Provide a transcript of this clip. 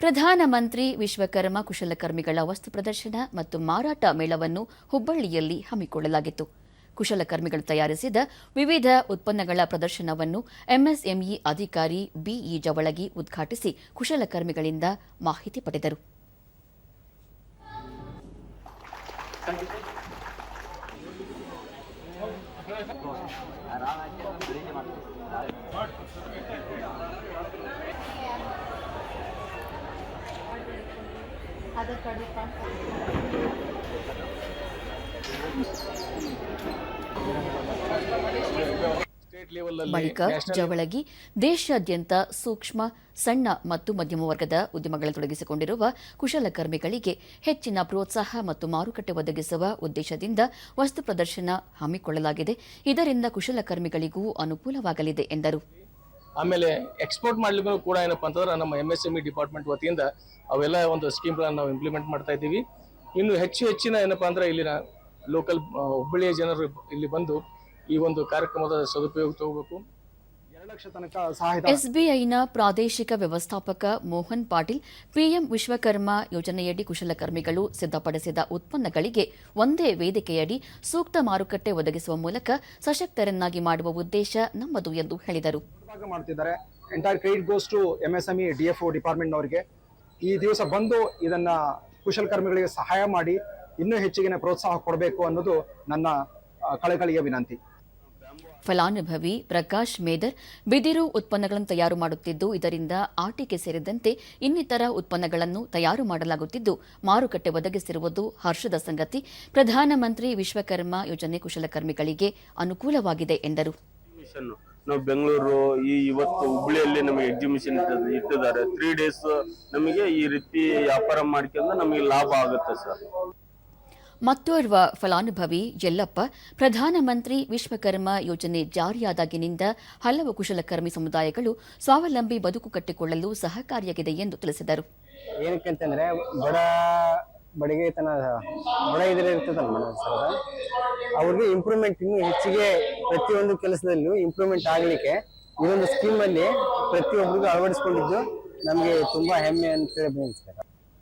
ಪ್ರಧಾನಮಂತ್ರಿ ವಿಶ್ವಕರ್ಮ ಕುಶಲಕರ್ಮಿಗಳ ವಸ್ತು ಪ್ರದರ್ಶನ ಮತ್ತು ಮಾರಾಟ ಮೇಳವನ್ನು ಹುಬ್ಬಳ್ಳಿಯಲ್ಲಿ ಹಮ್ಮಿಕೊಳ್ಳಲಾಗಿತ್ತು. ಕುಶಲಕರ್ಮಿಗಳು ತಯಾರಿಸಿದ ವಿವಿಧ ಉತ್ಪನ್ನಗಳ ಪ್ರದರ್ಶನವನ್ನು ಎಂಎಸ್ಎಂಇ ಅಧಿಕಾರಿ ಬಿಇ ಜವಳಗಿ ಉದ್ಘಾಟಿಸಿ ಕುಶಲಕರ್ಮಿಗಳಿಂದ ಮಾಹಿತಿ ಪಡೆದರು. ಅಲ್ಲಿ ಬಳಿಕ ಜವಳಗಿ ದೇಶಾದ್ಯಂತ ಸೂಕ್ಷ್ಮ ಸಣ್ಣ ಮತ್ತು ಮಧ್ಯಮ ವರ್ಗದ ಉದ್ಯಮಗಳಲ್ಲಿ ತೊಡಗಿಸಿಕೊಂಡಿರುವ ಕುಶಲಕರ್ಮಿಗಳಿಗೆ ಹೆಚ್ಚಿನ ಪ್ರೋತ್ಸಾಹ ಮತ್ತು ಮಾರುಕಟ್ಟೆ ಒದಗಿಸುವ ಉದ್ದೇಶದಿಂದ ವಸ್ತು ಪ್ರದರ್ಶನ ಹಮ್ಮಿಕೊಳ್ಳಲಾಗಿದೆ. ಇದರಿಂದ ಕುಶಲಕರ್ಮಿಗಳಿಗೂ ಅನುಕೂಲವಾಗಲಿದೆ ಎಂದರು. ಆಮೇಲೆ ಎಕ್ಸ್ಪೋರ್ಟ್ ಮಾಡ್ಲಿಕ್ಕೂ ಕೂಡ ಏನಪ್ಪಾ ಅಂತಂದ್ರೆ ನಮ್ಮ M S M E department ವತಿಯಿಂದ ಅವೆಲ್ಲ ಒಂದು ಸ್ಕೀಮ್ಗಳನ್ನ ನಾವು ಇಂಪ್ಲಿಮೆಂಟ್ ಮಾಡ್ತಾ ಇದ್ದೀವಿ. ಇನ್ನು ಹೆಚ್ಚು ಹೆಚ್ಚಿನ ಏನಪ್ಪಾ ಅಂದ್ರೆ ಇಲ್ಲಿನ ಲೋಕಲ್ ಹುಬ್ಬಳ್ಳಿಯ ಜನರು ಇಲ್ಲಿ ಬಂದು ಈ ಒಂದು ಕಾರ್ಯಕ್ರಮದ ಸದುಪಯೋಗ ತಗೋಬೇಕು. ಎಸ್ಬಿಐನ ಪ್ರಾದೇಶಿಕ ವ್ಯವಸ್ಥಾಪಕ ಮೋಹನ್ ಪಾಟೀಲ್ ಪಿಎಂ ವಿಶ್ವಕರ್ಮ ಯೋಜನೆಯಡಿ ಕುಶಲಕರ್ಮಿಗಳು ಸಿದ್ಧಪಡಿಸಿದ ಉತ್ಪನ್ನಗಳಿಗೆ ಒಂದೇ ವೇದಿಕೆಯಡಿ ಸೂಕ್ತ ಮಾರುಕಟ್ಟೆ ಒದಗಿಸುವ ಮೂಲಕ ಸಶಕ್ತರನ್ನಾಗಿ ಮಾಡುವ ಉದ್ದೇಶ ನಮ್ಮದು ಎಂದು ಹೇಳಿದರು. ಭಾಗ ಮಾಡ್ತಿದ್ದಾರೆ. Entire credit goes to M S M E D F ಡಿಪಾರ್ಟ್ಮೆಂಟ್ನವರಿಗೆ ಈ ದಿವಸ ಬಂದು ಇದನ್ನ ಕುಶಲಕರ್ಮಿಗಳಿಗೆ ಸಹಾಯ ಮಾಡಿ ಇನ್ನೂ ಹೆಚ್ಚಿಗಿನ ಪ್ರೋತ್ಸಾಹ ಕೊಡಬೇಕು ಅನ್ನೋದು ನನ್ನ ಕಳಕಳಿಯ ವಿನಂತಿ. ಫಲಾನುಭವಿ ಪ್ರಕಾಶ್ ಮೇದರ್ ಬಿದಿರು ಉತ್ಪನ್ನಗಳನ್ನು ತಯಾರು ಮಾಡುತ್ತಿದ್ದು, ಇದರಿಂದ ಆಟಿಕೆ ಸೇರಿದಂತೆ ಇನ್ನಿತರ ಉತ್ಪನ್ನಗಳನ್ನು ತಯಾರು ಮಾಡಲಾಗುತ್ತಿದ್ದು, ಮಾರುಕಟ್ಟೆ ಒದಗಿಸಿರುವುದು ಹರ್ಷದ ಸಂಗತಿ. ಪ್ರಧಾನಮಂತ್ರಿ ವಿಶ್ವಕರ್ಮ ಯೋಜನೆ ಕುಶಲಕರ್ಮಿಗಳಿಗೆ ಅನುಕೂಲವಾಗಿದೆ ಎಂದರು. ನಾವು ಬೆಂಗಳೂರು ಈ ಇವತ್ತು ಹುಬ್ಳಿಯಲ್ಲಿ ನಮಗೆ ಎಕ್ಸಿಬಿಷನ್ ಇಟ್ಟಿದ್ದಾರೆ. ತ್ರೀ ಡೇಸ್ ನಮಗೆ ಈ ರೀತಿ ವ್ಯಾಪಾರ ಮಾಡ್ಕೊಂಡು ನಮಗೆ ಲಾಭ ಆಗುತ್ತೆ ಸರ್ ಮತ್ತೋರ್ವ ಫಲಾನುಭವಿ ಯಲ್ಲಪ್ಪ, ಪ್ರಧಾನಮಂತ್ರಿ ವಿಶ್ವಕರ್ಮ ಯೋಜನೆ ಜಾರಿಯಾದಾಗಿನಿಂದ ಹಲವು ಕುಶಲಕರ್ಮಿ ಸಮುದಾಯಗಳು ಸ್ವಾವಲಂಬಿ ಬದುಕು ಕಟ್ಟಿಕೊಳ್ಳಲು ಸಹಕಾರಿಯಾಗಿದೆ ಎಂದು ತಿಳಿಸಿದರು. ಏನಕ್ಕಂತಂದ್ರೆ ಬಡ ಬಡಿಗೆತನ ಬಡ ಇದ್ರೆ ಅವ್ರಿಗೆ ಇಂಪ್ರೂವ್ಮೆಂಟ್ ಇನ್ನು ಹೆಚ್ಚಿಗೆ ಪ್ರತಿಯೊಂದು ಕೆಲಸದಲ್ಲೂ ಇಂಪ್ರೂವ್ಮೆಂಟ್ ಆಗಲಿಕ್ಕೆ ಈ ಒಂದು ಸ್ಕೀಮ್ ಅಲ್ಲಿ ಪ್ರತಿಯೊಬ್ಬರಿಗೂ ಅಳವಡಿಸ್ಕೊಂಡಿದ್ದು ನಮಗೆ ತುಂಬಾ ಹೆಮ್ಮೆ ಅಂತ ಹೇಳಿ ನಮಸ್ಕಾರ